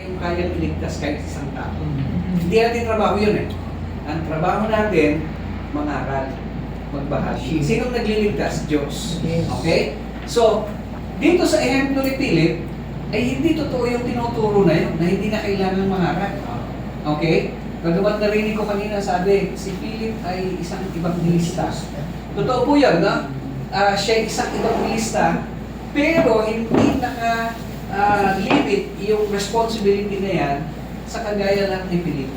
Yung kaya iligtas kahit isang tao. Hindi natin trabaho yun eh. Ang trabaho natin, mangaral, magbahagi. Sinong nagliligtas? Diyos. Yes. Okay? So, dito sa ehemplo ni Philip, ay hindi totoo yung tinuturo na yun, na hindi na kailangan mangaral. Okay? Kagamat narinig ko kanina sabi, si Philip ay isang evangelista. Totoo po yan, no? Ah, siya ay isang evangelista, pero hindi naka ah, limit yung responsibility na yan sa kagaya lang ni Philip.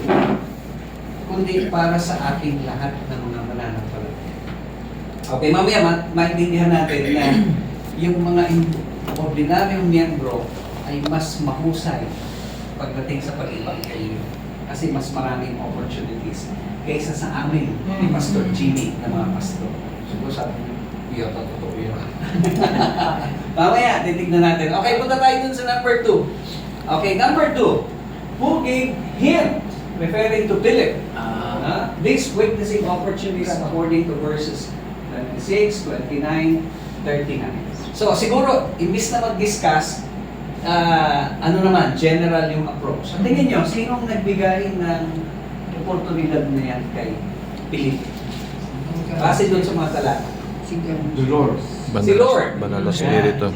Kundi para sa ating lahat ng mga mananampalataya. Okay, mamaya ma- maintindihan natin na yung mga in- ordinaryong miyembro ay mas mahusay pagdating sa pag-ibanghelyo. Kasi mas maraming opportunities kaysa sa amin ni Pastor Jimmy na mga pastor. Siguro sabi iyo, totoo yun. Mamaya, titignan natin. Okay, punta tayo dun sa number 2. Okay, number 2. Who gave him, referring to Philip, uh, these witnessing opportunities according to verses 26, 29, 39. So siguro, imbis na mag-discuss, ah, ano naman, general yung approach. Sa tingin nyo, sinong nagbigay ng oportunidad na yan kay Philip? Base doon sa mga talata. The Lord. Si Lord. Banal na Espiritu.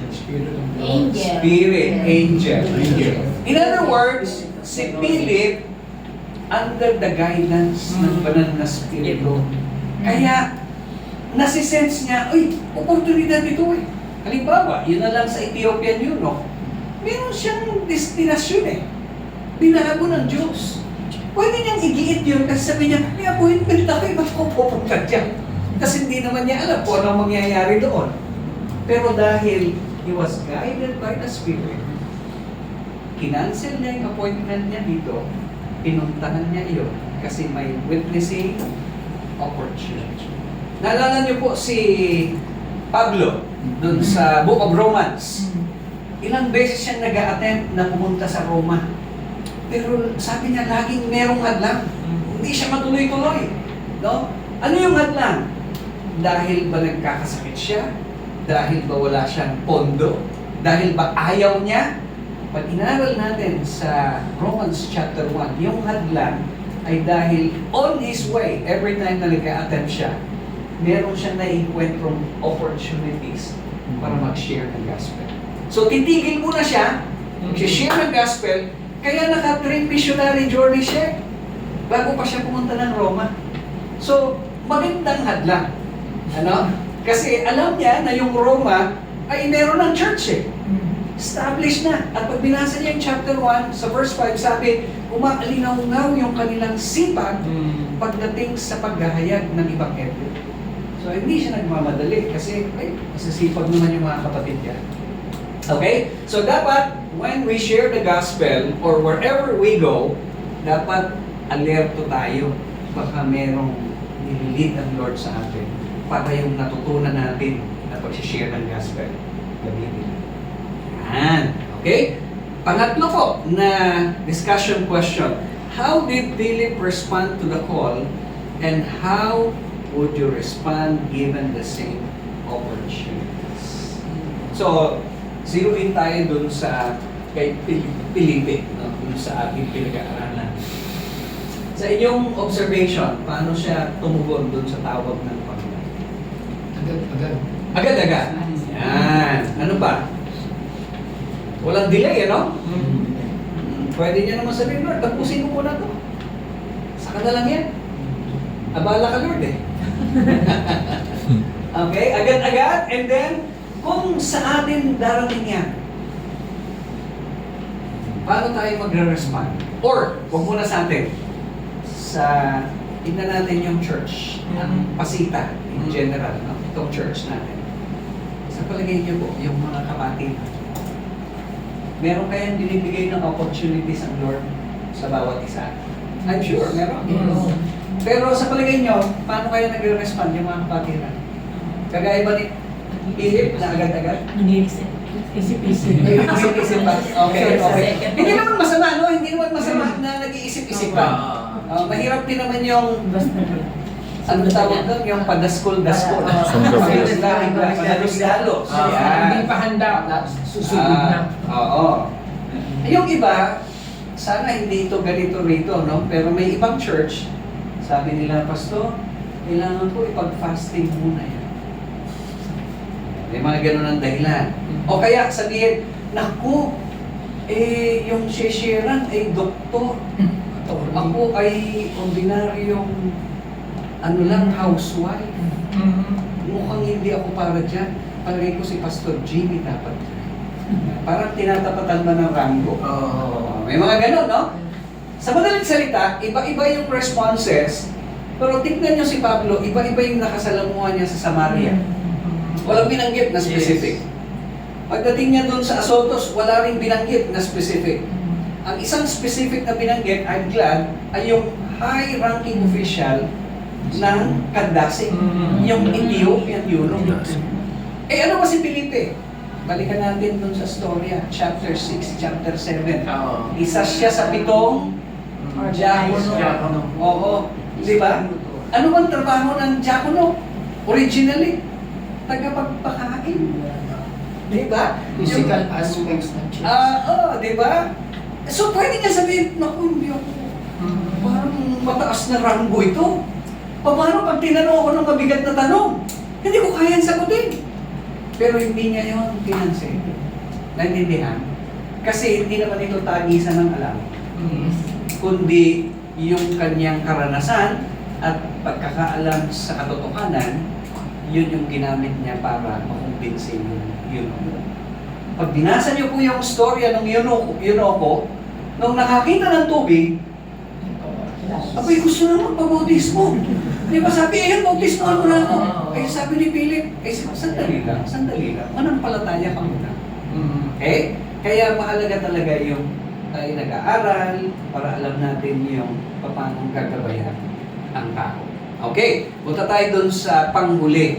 Angel. Spirit, angel. Angel. In other words, si Philip under the guidance ng banal na spirito. Kaya, nasisense niya, uy, oportunidad ito eh. Halimbawa, yun na lang sa Ethiopian yun, no? Meron siyang destinasyon eh. Binago ng Diyos. Pwede niyang igiit yun kasi sabi niya, may appointment ako eh, ba't ko pupunta dyan? Kasi hindi naman niya alam kung ano mangyayari doon. Pero dahil he was guided by the Spirit, kinancel niya yung appointment niya dito, pinuntahan niya iyon kasi may witnessing opportunity. Naalala niyo po si Pablo dun sa Book of Romans. Ilang beses siyang nag attempt na pumunta sa Roma. Pero sabi niya, laging merong hadlang. Hindi siya matuloy-tuloy. No? Ano yung hadlang? Dahil ba nagkakasakit siya? Dahil ba wala siyang pondo? Dahil ba ayaw niya? Pag inaral natin sa Romans chapter 1, yung hadlang ay dahil on his way, every time na nag-attempt siya, meron siyang naikwentong opportunities para mag-share ng gospel. So titigil muna siya, mag-share ng gospel, kaya naka-train missionary journey siya bago pa siya pumunta ng Roma. So, magandang hadlang. Ano? Kasi alam niya na yung Roma ay meron ng church eh. Established na. At pag binasa niya yung chapter 1, sa verse 5, sabi, umaalingaw-ngaw yung kanilang sipag pagdating sa paghahayag ng Ebanghelyo. So, hindi siya nagmamadali kasi, ay, masasipag naman yung mga kapatid niya. Okay? So, dapat, when we share the gospel or wherever we go, dapat alerto tayo. Baka merong nililid ang Lord sa atin para yung natutunan natin na pag-share ng gospel. Gamitin. Yan. Okay? Pangatlo po na discussion question. How did Philip respond to the call and how would you respond given the same opportunities? So, zeroin tayo dun sa kay Pil- Felipe, no? dun sa ating pinag-aaralan. Sa inyong observation, paano siya tumugon dun sa tawag ng Panginoon? Agad, agad. Agad-agad. Yan. Ano pa? Walang delay, ano? Hmm, Pwede niya naman sabihin, Lord, tapusin ko muna to. Saka na lang yan. Abala ka, Lord, eh. okay, agad-agad. And then, kung sa atin darating yan, paano tayo magre-respond? Or, huwag muna sa atin. Sa, tignan natin yung church, ang pasita in general, no? Itong church natin. Sa palagay niyo po, yung mga kapatid, meron kayang binibigay ng opportunities ang Lord sa bawat isa? I'm sure, meron. Yes. Pero sa palagay nyo, paano kayo nagre-respond yung mga kapatiran? Kagaya ba ni Philip na agad-agad? Iniisip. Isip-isip. Isip-isip pa. Okay, okay. Hindi naman masama, no? Hindi naman masama na nag-iisip-isip pa. Uh, mahirap din naman yung, Basta. Ano tawag doon, yung padaskol-daskol. Ah, Sundot. Padalos-dalos. Hindi pa handa. na- Susunod na. Ah, Oo. Yung iba, sana hindi ito ganito rito, no? Pero may ibang church, sabi nila, Pastor, kailangan ko ipag-fasting muna yan. May mga ganun ang dahilan. O kaya sabihin, naku, eh, yung shesheran ay doktor. Ako ay ordinaryong ano lang, housewife. Mukhang hindi ako para dyan. Palagay ko si Pastor Jimmy dapat. Parang tinatapatan ba ng rango? Oo. May mga ganun, no? Sa madaling salita, iba-iba yung responses, pero tignan nyo si Pablo, iba-iba yung nakasalamuhan niya sa Samaria. Walang binanggit na specific. Pagdating niya doon sa Asotos, wala rin binanggit na specific. Ang isang specific na binanggit, I'm glad, ay yung high-ranking official ng Kandase, yung Ethiopian eunuch. Eh ano ba si Felipe? Balikan natin doon sa storya, chapter 6, chapter 7. Oo. Isa siya sa pitong diakono. Diakono. Oo. Di ba? Ano bang trabaho ng diakono? Originally, tagapagpakain. Di ba? Physical aspects ng church. Ah, oh, di ba? So pwede niya sabihin, naku, hindi ako, parang mataas na ranggo ito. Paano pag tinanong ako ng mabigat na tanong? Hindi ko kayang sagutin. Pero hindi niya yun pinansin. Naintindihan? Kasi hindi naman ito tagisan ng alam. Kundi yung kanyang karanasan at pagkakaalam sa katotohanan, yun yung ginamit niya para makumbinsin yung yun. Pag binasa niyo po yung storya ng Yunoko, Yunoko nung nakakita ng tubig, Apoy, gusto na magpabautismo. Di ba sabi, eh, bautismo mo na ako. Eh, sabi ni Philip, eh, sandali lang, sandali lang. Manampalataya ka muna. Okay? Kaya mahalaga talaga yung tayo nag-aaral para alam natin yung paano gagabayan ang tao. Okay, punta tayo dun sa panghuli.